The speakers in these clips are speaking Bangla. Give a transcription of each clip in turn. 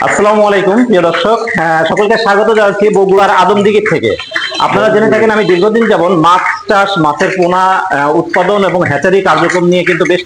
আসসালামু আলাইকুম প্রিয় দর্শক। আহ, সকলকে স্বাগত জানাচ্ছি বগুড়ার আদমদিঘি থেকে। আপনারা জেনে থাকেন আমি দীর্ঘদিন যাবন মাছ চাষ মাছের পোনা উৎপাদন এবং হ্যাচারি কার্যক্রম নিয়ে কিন্তু বেশ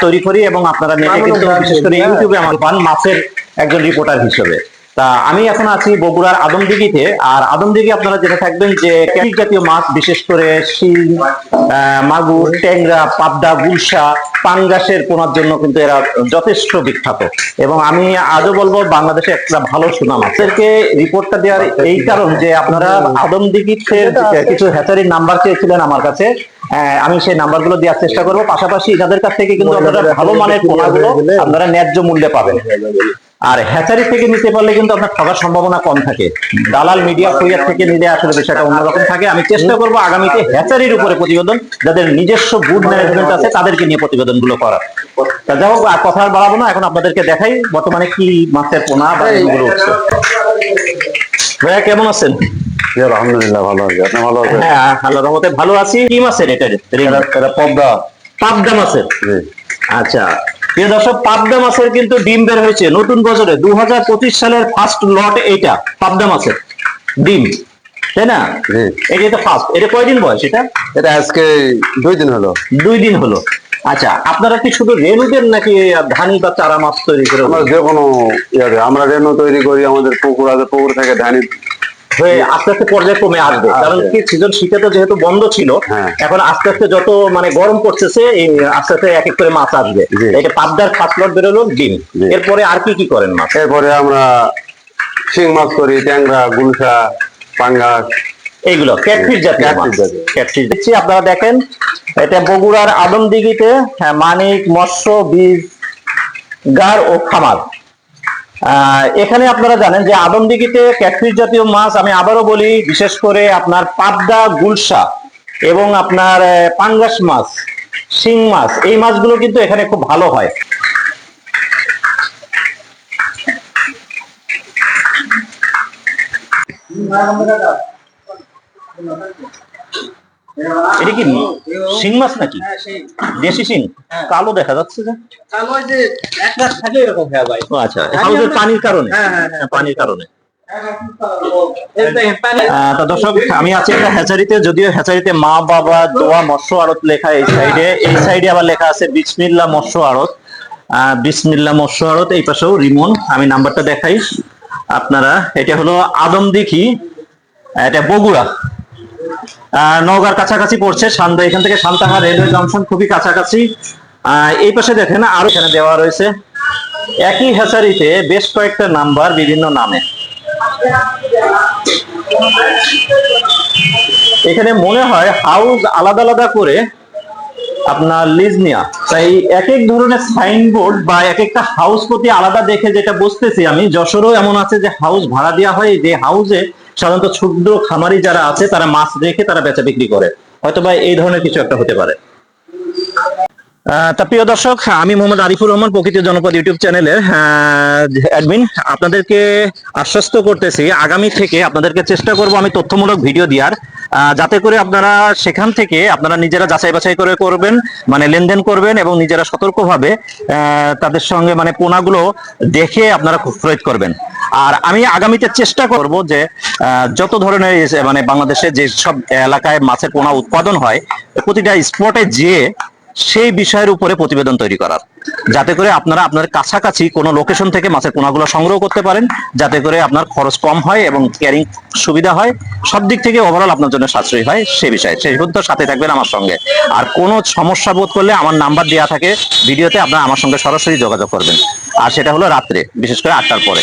তৈরি করি এবং আপনারা নেটে কিন্তু বিশেষ করে ইউটিউবে আমার পান মাছের একজন রিপোর্টার হিসেবে। তা আমি এখন আছি বগুড়ার আদমদিঘিতে। আর আদমদিঘি আপনারা জেনে থাকবেন যে ক্যাটিক জাতীয় মাছ বিশেষ করে শিল মাগুর ট্যাংরা পাবদা গুলশা পাঙ্গাসের পোনার জন্য কিন্তু এরা যথেষ্ট বিখ্যাত। এবং আমি আজও বলব বাংলাদেশে একটা ভালো সুনাম আছে। এদেরকে রিপোর্টটা দেওয়ার এই কারণ যে আপনারা আদমদিঘিতে কিছু হ্যাচারির নাম্বার চেয়েছিলেন আমার কাছে। আহ, আমি সেই নাম্বারগুলো দেওয়ার চেষ্টা করব। পাশাপাশি এনাদের কাছ থেকে কিন্তু আপনারা ভালো মানের পোনাগুলো আপনারা ন্যায্য মূল্যে পাবেন। আর হ্যাচারি থেকে নিতে পারলে কিন্তু আপনার ঠকার সম্ভাবনা কম থাকে। দালাল মিডিয়া কুরিয়ার থেকে নিলে আসলে বিষয়টা অন্যরকম থাকে। আমি চেষ্টা করব আগামীতে হ্যাচারির উপরে প্রতিবেদন যাদের নিজস্ব গুড ম্যানেজমেন্ট আছে তাদেরকে নিয়ে প্রতিবেদনগুলো করার। তা যাই হোক আর কথা বাড়াবো না এখন আপনাদেরকে দেখাই বর্তমানে কি মাছের পোনা বা এগুলো উঠছে ভাইয়া কেমন আছেন? আলহামদুলিল্লাহ ভালো আছি। আপনি ভালো আছেন? হ্যাঁ আল্লাহ রহমতে ভালো আছি। কি মাছের এটা? পদ্মা। পাবদা মাছের? আচ্ছা প্রিয় দর্শক পাবদা মাছের কিন্তু ডিম বের হয়েছে নতুন বছরে দুহাজার পঁচিশ সালের ফার্স্ট লট এইটা পাবদা মাছের ডিম তাই না? এটা তো ফার্স্ট এটা কয়দিন বয়স এটা? এটা আজকে দুই দিন হলো। দুই দিন হলো। আচ্ছা আপনারা কি শুধু রেনু দেন নাকি ধানি বা চারা মাছ তৈরি করে আমরা যে কোনো আমরা রেনু তৈরি করি আমাদের পুকুর আছে পুকুর থেকে ধানি হয়ে আস্তে আস্তে পর্যায়ে কমে আসবে। আসবে। কারণ কি সিজন শীতে যেহেতু বন্ধ ছিল হ্যাঁ। এখন আস্তে আস্তে যত মানে গরম পড়তেছে আস্তে আস্তে এক এক করে মাছ আসবে। এটা পাবদার ফার্স্ট বেরোলো ডিম। এরপরে আর কি কি করেন মাছ? এরপরে আমরা শিং মাছ করি ট্যাংরা গুলশা পাঙ্গাস। এইগুলো ক্যাটফিশ জাতীয় ক্যাটফিশ দেখছি আপনারা দেখেন এটা বগুড়ার আদমদিঘিতে হ্যাঁ, মানিক মৎস্য বীজ গার ও খামার। এখানে আপনারা জানেন যে আদমদিঘিতে ক্যাটফিশ জাতীয় মাছ, আমি আবারও বলি, বিশেষ করে আপনার পাবদা গুলশা এবং আপনার পাঙ্গাস মাছ, শিং মাছ, এই মাছগুলো কিন্তু এখানে খুব ভালো হয়। এটা কি শিং মাছ নাকি? দেশি শিং? কালো দেখা যাচ্ছে যে। কালো যে এক রাত থাকে এরকম হয়ে ভাই। আচ্ছা হাউসের পানির কারণে। হ্যাঁ, হ্যাঁ, হ্যাঁ। পানির কারণে। দর্শক আমি আছি একটা হ্যাচারিতে যদিও হ্যাচারিতে মা বাবা দোয়া মৎস্য আড়ত লেখা এই সাইডে। এই সাইডে আবার লেখা আছে বিসমিল্লা মৎস্য আড়ত। আহ, বিসমিল্লা মৎস্য আড়ত এই পাশেও রিমন। আমি নাম্বারটা দেখাই আপনারা। এটা হলো আদমদিঘি এটা বগুড়া। নওগাঁর কাছাকাছি পড়ছে সান্দা এখান থেকে সান্তাহার রেলওয়ে জংশন খুবই কাছাকাছি। এই পাশে দেখেন, আরও এখানে দেওয়া রয়েছে। একই হ্যাচারিতে বেশ কয়েকটা নাম্বার বিভিন্ন নামে। এখানে মনে হয় হাউস আলাদা আলাদা করে আপনার লিজ নেওয়া তাই এক এক ধরনের সাইনবোর্ড বা এক একটা হাউস প্রতি আলাদা দেখে যেটা বুঝতেছি আমি, যশোরও এমন আছে যে হাউস ভাড়া দেওয়া হয়, যে হাউসে সাধারণত ক্ষুদ্র খামারি যারা আছে, তারা মাছ রেখে তারা বেচা বিক্রি করে। হয়তো বা এই ধরনের কিছু একটা হতে পারে। তা প্রিয় দর্শক, আমি মোহাম্মদ আরিফুর রহমান, প্রকৃতি জনপদ ইউটিউব চ্যানেলের অ্যাডমিন আপনাদেরকে আশ্বস্ত করতেছি, আগামী থেকে আপনাদেরকে চেষ্টা করব আমি তথ্যমূলক ভিডিও দেওয়ার। যাতে করে আপনারা সেখান থেকে আপনারা নিজেরা যাচাই বাছাই করে করবেন মানে লেনদেন করবেন এবং নিজেরা সতর্কভাবে তাদের সঙ্গে মানে পোনাগুলো দেখে আপনারা ক্রয় করবেন। আর আমি আগামীতে চেষ্টা করব যে যত ধরনের মানে বাংলাদেশে যে সব এলাকায় মাছের পোনা উৎপাদন হয়, প্রতিটা স্পটে যেয়ে সেই বিষয়ের উপরে প্রতিবেদন তৈরি করার। যাতে করে আপনারা আপনার কাছাকাছি কোনো লোকেশন থেকে মাছের পোনাগুলো সংগ্রহ করতে পারেন, যাতে করে আপনার খরচ কম হয় এবং ক্যারিং সুবিধা হয়। সব দিক থেকে ওভারঅল আপনার জন্য সাশ্রয়ী হয় সে বিষয়ে। সেই পর্যন্ত সাথে থাকবেন আমার সঙ্গে। আর কোনো সমস্যা বোধ করলে আমার নাম্বার দেওয়া থাকে, ভিডিওতে আপনারা আমার সঙ্গে সরাসরি যোগাযোগ করবেন। আর সেটা হলো রাত্রে, বিশেষ করে আটটার পরে।